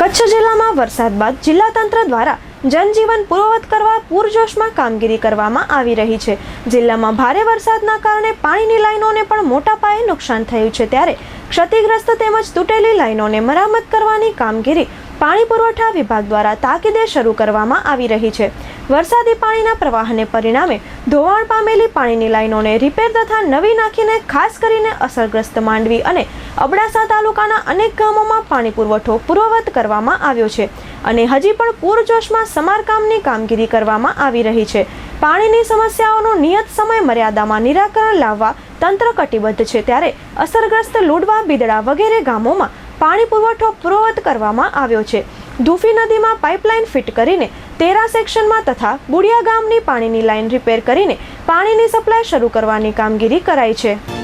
કચ્છ જિલ્લામાં વરસાદ બાદ જિલ્લા તંત્ર દ્વારા જનજીવન પૂર્વવત કરવા પૂરજોશમાં કામગીરી કરવામાં આવી રહી છે. જિલ્લામાં ભારે વરસાદના કારણે પાણીની લાઈનોને પણ મોટા પાયે નુકસાન થયું છે. ત્યારે ક્ષતિગ્રસ્ત તેમજ તૂટેલી લાઈનોને મરામત કરવાની કામગીરી પાણી પુરવઠા વિભાગ દ્વારા તાકીદે શરૂ કરવામાં આવી રહી છે. વરસાદી પાણીના પ્રવાહને પરિણામે ધોવાણ પામેલી પાણીની લાઈનોને રિપેર તથા નવી નાખીને ખાસ કરીને અસરગ્રસ્ત માંડવી અને અબડાસા તાલુકાના અનેક ગામોમાં પાણી પુરવઠો પૂર્વવત કરવામાં આવ્યો છે અને હજી પણ પૂરજોશમાં સમારકામની કામગીરી કરવામાં આવી રહી છે. પાણીની સમસ્યાઓનું નિયત સમય મર્યાદામાં નિરાકરણ લાવવા તંત્ર કટિબદ્ધ છે ત્યારે અસરગ્રસ્ત લુડવા, બિદડા વગેરે ગામોમાં પાણી પુરવઠો પૂર્વવત કરવામાં આવ્યો છે. ધુફી નદીમાં પાઇપલાઇન ફિટ કરીને તેરા સેક્શનમાં તથા બુડિયા ગામની પાણીની લાઇન રિપેર કરીને પાણીની સપ્લાય શરૂ કરવાની કામગીરી કરાઈ છે.